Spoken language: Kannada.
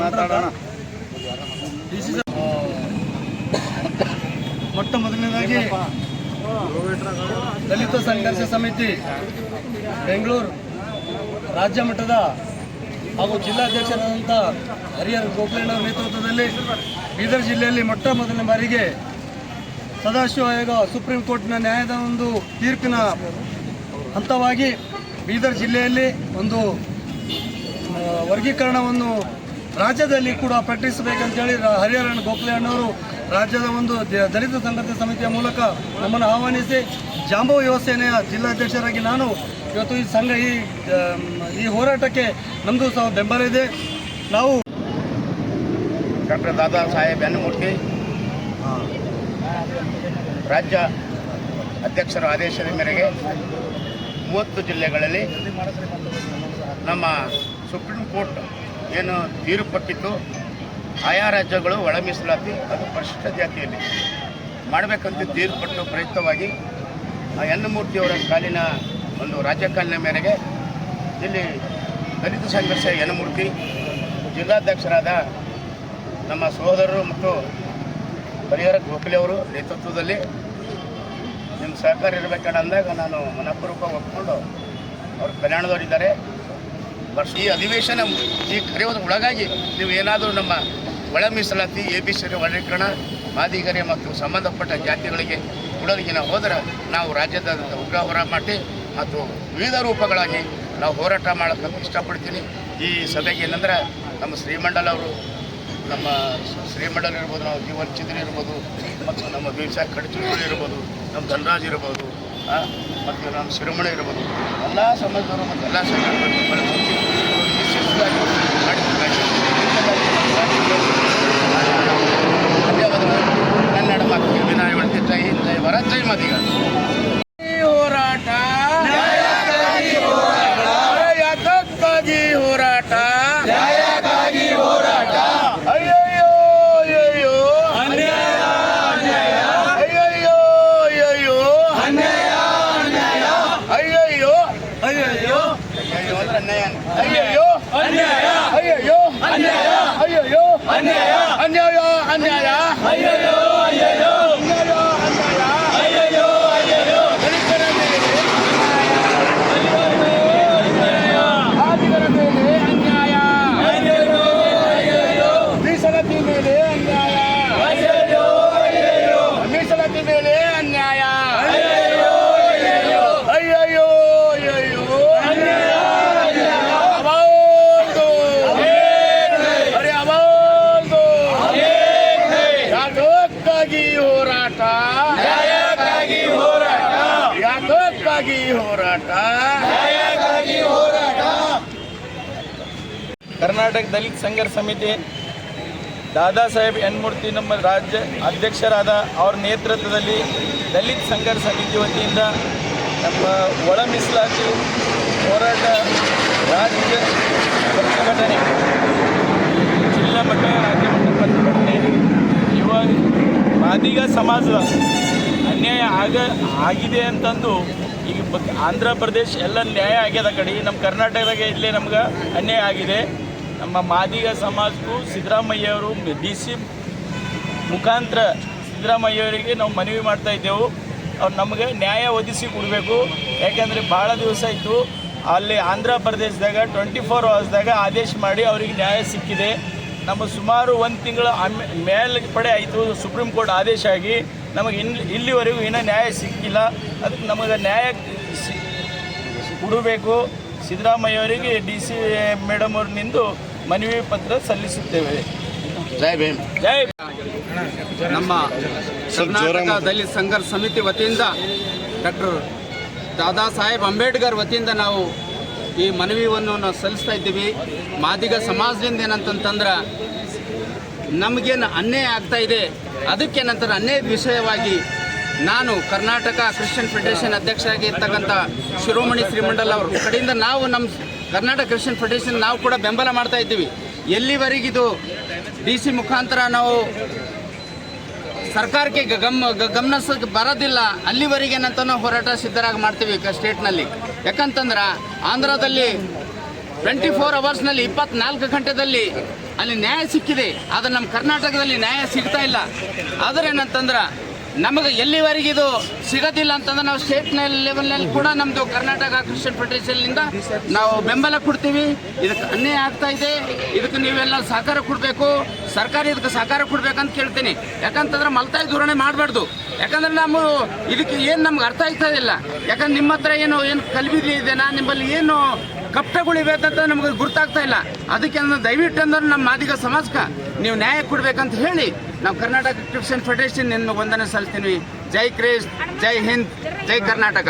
ಮಾತಾಡೋಣ ಮೊಟ್ಟ ಮೊದಲನೇದಾಗಿ ದಲಿತ ಸಂಘರ್ಷ ಸಮಿತಿ, ಬೆಂಗಳೂರು ರಾಜ್ಯ ಮಟ್ಟದ ಹಾಗೂ ಜಿಲ್ಲಾಧ್ಯಕ್ಷರಾದಂಥ ಹರಿಹರ ಗೋಪಾಲಣ್ಣ ಅವರ ನೇತೃತ್ವದಲ್ಲಿ ಬೀದರ್ ಜಿಲ್ಲೆಯಲ್ಲಿ ಮೊಟ್ಟ ಮೊದಲನೇ ಬಾರಿಗೆ ಸದಾಶಿವ ಆಯೋಗ ಸುಪ್ರೀಂ ಕೋರ್ಟ್ನ ನ್ಯಾಯದ ಒಂದು ತೀರ್ಪಿನ ಹಂತವಾಗಿ ಬೀದರ್ ಜಿಲ್ಲೆಯಲ್ಲಿ ಒಂದು ವರ್ಗೀಕರಣವನ್ನು ರಾಜ್ಯದಲ್ಲಿ ಕೂಡ ಪ್ರಕಟಿಸಬೇಕಂತೇಳಿ ಹೇಳಿ ಹರಿಹರನ್ ಗೋಖಲೆ ಅಣ್ಣವರು ರಾಜ್ಯದ ಒಂದು ದಲಿತ ಸಂಘಟನೆ ಸಮಿತಿಯ ಮೂಲಕ ನಮ್ಮನ್ನು ಆಹ್ವಾನಿಸಿ ಜಾಂಬವ ಯುವಸೇನೆಯ ಜಿಲ್ಲಾಧ್ಯಕ್ಷರಾಗಿ ನಾನು ಇವತ್ತು ಈ ಸಂಘ ಈ ಈ ಹೋರಾಟಕ್ಕೆ ನಮ್ಮದು ಸಹ ಬೆಂಬಲ ಇದೆ. ನಾವು ಡಾಕ್ಟರ್ ದಾದಾ ಸಾಹೇಬ್ ಯನ್ನಮೂರ್ತಿ ರಾಜ್ಯ ಅಧ್ಯಕ್ಷರ ಆದೇಶದ ಮೇರೆಗೆ ಮೂವತ್ತು ಜಿಲ್ಲೆಗಳಲ್ಲಿ ನಮ್ಮ ಸುಪ್ರೀಂ ಕೋರ್ಟ್ ಏನು ತೀರ್ಪು ಕೊಟ್ಟಿತ್ತು, ಆಯಾ ರಾಜ್ಯಗಳು ಒಳ ಮೀಸಲಾತಿ, ಅದು ಪರಿಶಿಷ್ಟ ಜಾತಿಯಲ್ಲಿ ಮಾಡಬೇಕಂತ ತೀರ್ಪು ಕೊಟ್ಟು ಪ್ರಯುಕ್ತವಾಗಿ ಆ ಯನ್ನಮೂರ್ತಿಯವರ ಕಾಲಿನ ಒಂದು ರಾಜ್ಯ ಕಾಲಿನ ಮೇರೆಗೆ ಇಲ್ಲಿ ದಲಿತ ಸಂಘರ್ಷ ಯನ್ನಮೂರ್ತಿ ಜಿಲ್ಲಾಧ್ಯಕ್ಷರಾದ ನಮ್ಮ ಸಹೋದರರು ಮತ್ತು ಪರಿಹಾರ ಗೋಖಲೆ ಅವರು ನೇತೃತ್ವದಲ್ಲಿ ನಿಮ್ಮ ಸಹಕಾರ ಇರಬೇಕಂದಾಗ ನಾನು ಮನಪೂರ್ವಕ ಒಪ್ಪಿಕೊಂಡು ಅವರು ಕಲ್ಯಾಣದವರಿದ್ದಾರೆ. ವರ್ಷ ಈ ಅಧಿವೇಶನ ಈ ಕರೆಯೋದ್ರ ಒಳಗಾಗಿ ನೀವು ಏನಾದರೂ ನಮ್ಮ ಒಳ ಮೀಸಲಾತಿ ಎ ಬಿ ಸಿ ವರ್ಗೀಕರಣ, ಮಾದಿಗರೆ ಮತ್ತು ಸಂಬಂಧಪಟ್ಟ ಜಾತಿಗಳಿಗೆ ನಾವು ಹೋದರೆ ನಾವು ರಾಜ್ಯದ ಉಗ್ರ ಹೋರಾಟ ಮಾಡಿ ಮತ್ತು ವಿವಿಧ ರೂಪಗಳಾಗಿ ನಾವು ಹೋರಾಟ ಮಾಡೋಕ್ಕೆ ಇಷ್ಟಪಡ್ತೀನಿ. ಈ ಸಭೆಗೆ ಏನಂದ್ರೆ ನಮ್ಮ ಶ್ರೀಮಂಡಲ ಅವರು ನಮ್ಮ ಶ್ರೀಮಂಡಲ ಇರ್ಬೋದು, ನಾವು ಜೀವನ್ ಚಿದ್ರ ಇರ್ಬೋದು, ಮತ್ತು ನಮ್ಮ ಬೀರ್ಸಾ ಕಡಚೂರು ಇರ್ಬೋದು, ನಮ್ಮ ಧನರಾಜ್ ಇರ್ಬೋದು ಮತ್ತು ನಮ್ಮ ಶಿರೋಮಣಿ ಇರ್ಬೋದು. ಎಲ್ಲ ಸಮಾಜದವರು ಮತ್ತು ಎಲ್ಲ ಸಂಘಟನೆಗಳು ಯಾತಕ್ಕಾಗಿ ಹೋರಾಟ. ಕರ್ನಾಟಕ ದಲಿತ ಸಂಘರ್ಷ ಸಮಿತಿ ದಾದಾ ಸಾಹೇಬ್ ಎನ್ಮೂರ್ತಿ ನಮ್ಮ ರಾಜ್ಯ ಅಧ್ಯಕ್ಷರಾದ ಅವರ ನೇತೃತ್ವದಲ್ಲಿ ದಲಿತ ಸಂಘರ್ಷ ಸಮಿತಿ ವತಿಯಿಂದ ನಮ್ಮ ಒಳ ಮೀಸಲಾತಿ ಹೋರಾಟ ರಾಜ್ಯ ಪ್ರತಿಭಟನೆ ಜಿಲ್ಲಾ ಮಟ್ಟ ರಾಜ್ಯ ಮಟ್ಟ ಪ್ರತಿಭಟನೆ ಇವಾಗ ಮಾದಿಗ ಸಮಾಜದ ಅನ್ಯಾಯ ಆಗ ಆಗಿದೆ ಅಂತಂದು ಈಗ ಆಂಧ್ರ ಪ್ರದೇಶ ಎಲ್ಲ ನ್ಯಾಯ ಆಗ್ಯದ ಕಡೆ ನಮ್ಮ ಕರ್ನಾಟಕದಾಗ ಇಲ್ಲೇ ನಮ್ಗೆ ಅನ್ಯಾಯ ಆಗಿದೆ. ನಮ್ಮ ಮಾದಿಗ ಸಮಾಜಕ್ಕೂ ಸಿದ್ದರಾಮಯ್ಯ ಅವರು ಡಿ ಸಿ ಮುಖಾಂತರ ಸಿದ್ದರಾಮಯ್ಯ ಅವರಿಗೆ ನಾವು ಮನವಿ ಮಾಡ್ತಾ ಇದ್ದೆವು. ಅವ್ರು ನಮಗೆ ನ್ಯಾಯ ಒದಗಿಸಿ ಕೊಡಬೇಕು. ಯಾಕೆಂದರೆ ಭಾಳ ದಿವಸ ಆಯಿತು. ಅಲ್ಲಿ ಆಂಧ್ರ ಪ್ರದೇಶದಾಗ ಟ್ವೆಂಟಿ ಫೋರ್ ಅವರ್ಸ್ದಾಗ ಆದೇಶ ಮಾಡಿ ಅವರಿಗೆ ನ್ಯಾಯ ಸಿಕ್ಕಿದೆ. ನಮ್ಮ ಸುಮಾರು ಒಂದು ತಿಂಗಳ ಮೇಲೆ ಪಡೆ ಆಯಿತು. ಸುಪ್ರೀಂ ಕೋರ್ಟ್ ಆದೇಶ ಆಗಿ ನಮಗೆ ಇಲ್ಲಿ ಇಲ್ಲಿವರೆಗೂ ಇನ್ನೂ ನ್ಯಾಯ ಸಿಕ್ಕಿಲ್ಲ. ಅದಕ್ಕೆ ನಮಗೆ ನ್ಯಾಯ ಸಿ ಕೊಡಬೇಕು. ಸಿದ್ದರಾಮಯ್ಯ ಅವರಿಗೆ ಡಿ ಸಿ ಮೇಡಮ್ ಅವ್ರನಿಂದು ಮನವಿ ಪತ್ರ ಸಲ್ಲಿಸುತ್ತೇವೆ. ಜೈ ಭೀಮ್. ಜೈ ನಮ್ಮ ಕರ್ನಾಟಕ ದಲಿತ ಸಂಘರ್ಷ ಸಮಿತಿ ವತಿಯಿಂದ ಡಾಕ್ಟರ್ ದಾದಾ ಸಾಹೇಬ್ ಅಂಬೇಡ್ಕರ್ ವತಿಯಿಂದ ನಾವು ಈ ಮನವಿಯನ್ನು ನಾವು ಸಲ್ಲಿಸ್ತಾ ಇದ್ದೀವಿ. ಮಾದಿಗ ಸಮಾಜದಿಂದ ಏನಂತಂತಂದ್ರೆ ನಮಗೇನು ಅನ್ಯಾಯ ಆಗ್ತಾ ಇದೆ? ಅದಕ್ಕೇನಂತರ ಅನ್ನೇ ವಿಷಯವಾಗಿ ನಾನು ಕರ್ನಾಟಕ ಕ್ರಿಶ್ಚಿಯನ್ ಫೆಡರೇಷನ್ ಅಧ್ಯಕ್ಷರಾಗಿ ಆಗಿರ್ತಕ್ಕಂಥ ಶಿರೋಮಣಿ ಶ್ರೀಮಂಡಲ್ ಅವರು. ಕಡೆಯಿಂದ ನಾವು ನಮ್ಮ ಕರ್ನಾಟಕ ಕ್ರಿಶ್ಚಿಯನ್ ಫೆಡರೇಷನ್ ನಾವು ಕೂಡ ಬೆಂಬಲ ಮಾಡ್ತಾ ಇದ್ದೀವಿ. ಎಲ್ಲಿವರೆಗಿದು ಡಿ ಸಿ ಮುಖಾಂತರ ನಾವು ಸರ್ಕಾರಕ್ಕೆ ಗಮ್ ಗ- ಗಮನಿಸೋಕೆ ಬರೋದಿಲ್ಲ, ಅಲ್ಲಿವರೆಗೆ ಏನಂತ ಹೋರಾಟ ಸಿದ್ಧರಾಗಿ ಮಾಡ್ತೀವಿ ಸ್ಟೇಟ್ನಲ್ಲಿ ಯಾಕಂತಂದ್ರೆ ಆಂಧ್ರದಲ್ಲಿ ಟ್ವೆಂಟಿ ಫೋರ್ ಅವರ್ಸ್ನಲ್ಲಿ ಇಪ್ಪತ್ನಾಲ್ಕು ಗಂಟೆದಲ್ಲಿ ಅಲ್ಲಿ ನ್ಯಾಯ ಸಿಕ್ಕಿದೆ. ಆದರೆ ನಮ್ಮ ಕರ್ನಾಟಕದಲ್ಲಿ ನ್ಯಾಯ ಸಿಗ್ತಾ ಇಲ್ಲ. ಆದರೆ ಏನಂತಂದ್ರೆ, ನಮಗೆ ಎಲ್ಲಿವರೆಗೆ ಇದು ಸಿಗೋದಿಲ್ಲ ಅಂತಂದ್ರೆ ನಾವು ಸ್ಟೇಟ್ ಲೆವೆಲ್ನಲ್ಲಿ ಕೂಡ ನಮ್ಮದು ಕರ್ನಾಟಕ ಕ್ರಿಶ್ಚಿಯನ್ ಫೆಡರೇಷನ್ನಿಂದ ನಾವು ಬೆಂಬಲ ಕೊಡ್ತೀವಿ. ಇದಕ್ಕೆ ಅನ್ಯಾಯ ಆಗ್ತಾ ಇದೆ. ಇದಕ್ಕೆ ನೀವೆಲ್ಲ ಸಹಕಾರ ಕೊಡಬೇಕು. ಸರ್ಕಾರ ಇದಕ್ಕೆ ಸಹಕಾರ ಕೊಡ್ಬೇಕಂತ ಕೇಳ್ತೀನಿ. ಯಾಕಂತಂದ್ರೆ ಮಲ್ತಾಯಿ ಧೋರಣೆ ಮಾಡಬಾರ್ದು. ಯಾಕಂದ್ರೆ ನಮ್ಮ ಇದಕ್ಕೆ ಏನು ನಮ್ಗೆ ಅರ್ಥ ಆಗ್ತಾ ಇಲ್ಲ. ಯಾಕಂದ್ರೆ ನಿಮ್ಮ ಹತ್ರ ಏನು ಏನು ಇದೆ ಇದೆನಾ ನಿಮ್ಮಲ್ಲಿ ಏನು ಕಪ್ಪಟಗಳಿಬೇಕಂತ ನಮಗೆ ಗುರ್ತಾಗ್ತಾ ಇಲ್ಲ. ಅದಕ್ಕೆ ದಯವಿಟ್ಟು ಅಂದ್ರೆ ನಮ್ಮ ಮಾದಿಗ ಸಮಾಜಕ್ಕೆ ನೀವು ನ್ಯಾಯ ಕೊಡ್ಬೇಕಂತ ಹೇಳಿ ನಾವು ಕರ್ನಾಟಕ ಕ್ರಿಶ್ಚಿಯನ್ ಫೆಡರೇಷನ್ ನಿನ್ನ ವಂದನೆ ಸಲ್ತೀನಿ ಜೈ ಕ್ರೇಸ್ ಜೈ ಹಿಂದ್, ಜೈ ಕರ್ನಾಟಕ.